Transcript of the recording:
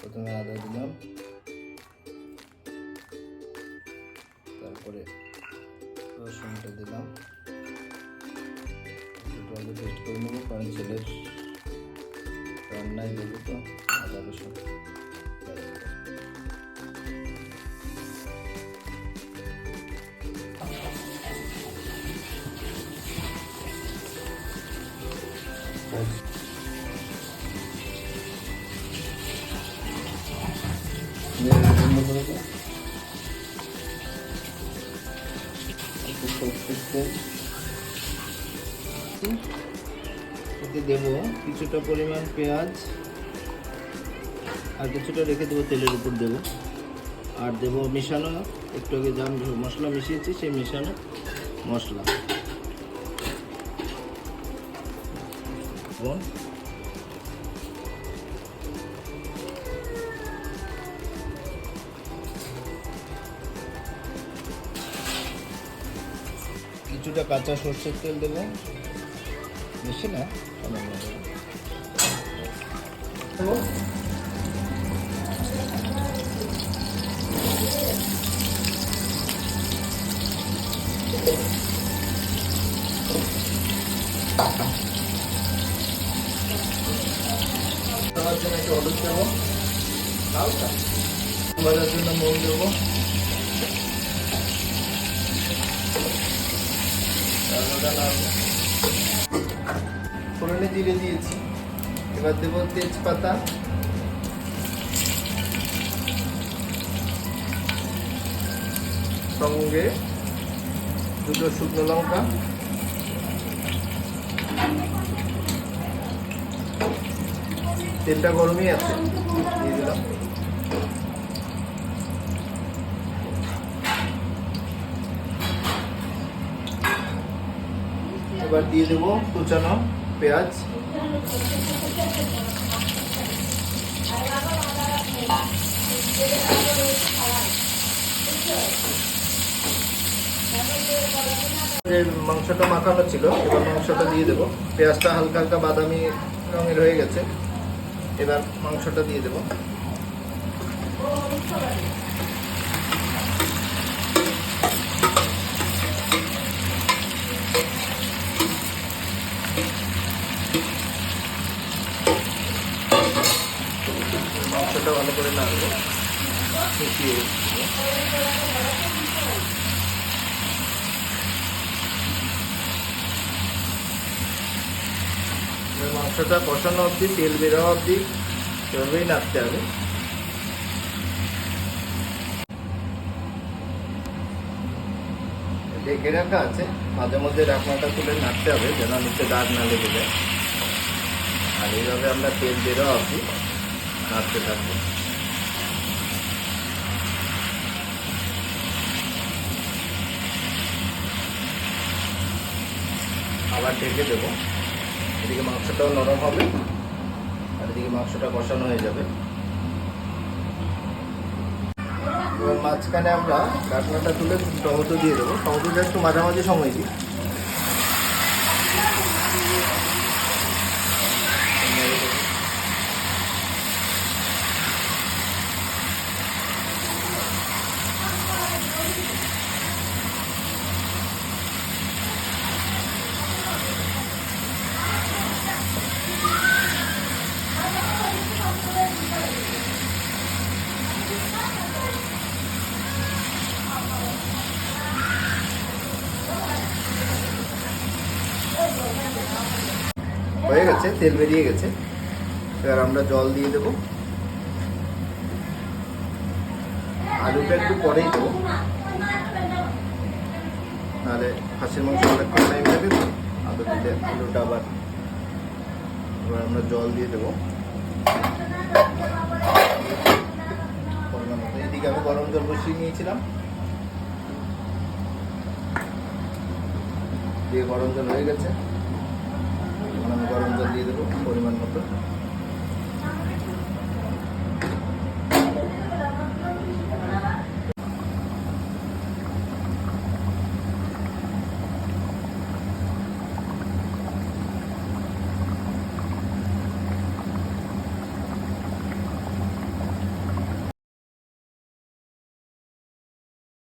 প্রথমে আদা দিলাম। তারপরে রসুনটা দিলাম। একটু আগে টেস্ট করে নেব, কারণ ছেলের রান্নায় দেবো তো আদা রসুন। সরষের এতে দেব কিছুটা পরিমাণ পেঁয়াজ, আর কিছুটা রেখে দেবো তেলের উপর দেব। আর দেব মিশানো, একটু আগে যা মশলা মিশিয়েছি, সেই মিশানো মশলা। কিছুটা কাঁচা সর্ষের তেল দেবো বেশি না সামান্য দেবো। দেবো। দেওয়ার জন্য হলুদ দেবো ফোড়নে জিরে দিয়েছি। এবার দেবো তেজপাতা। সঙ্গে দুটো শুকনো লঙ্কা। তেলটা গরমই আছে, দিয়ে দিলাম। এবার দিয়ে দেবো কুচানো পেঁয়াজ। যে মাংসটা মাখানো ছিল, এবার মাংসটা দিয়ে দেবো। পেঁয়াজটা হালকা হালকা বাদামি রঙের হয়ে গেছে, এবার মাংসটা দিয়ে দেবো। মাংসটা ভালো করে নাড়বো। এবার মাংসটা কষানো অবধি, তেল বেরোয়া অবধি সেভাবেই নাড়তে হবে। ঢেকে রাখা আছে। মাঝে মধ্যে রাখনাটা তুলে নাড়তে হবে, যেন নিচে দাগ না লেগে যায়। আর এইভাবে আমরা তেল বেরোয়া অবধি নাড়তে থাকব। আবার ঢেকে দেবো। এদিকে মাংসটাও নরম হবে, আর এদিকে মাংসটা কষানো হয়ে যাবে। মাঝখানে আমরা ঢাকনাটা তুলে টমেটো দিয়ে দেবো। টমেটোটা একটু মাঝামাঝি সময় দিই। হয়ে গেছে, তেল বেরিয়ে গেছে। এবার আমরা জল দিয়ে দেবো। আলুটা একটু পরেই দেবো। নাহলে খাসির মাংস অনেকক্ষণ টাইম লাগে তো আলু দিতে আলুটা আবার এবার আমরা জল দিয়ে দেবো। এদিকে আমি গরম জল বসিয়ে নিয়েছিলাম। দিয়ে গরম জল হয়ে গেছে। গরম জল দিয়ে দেবো পরিমাণ মতো।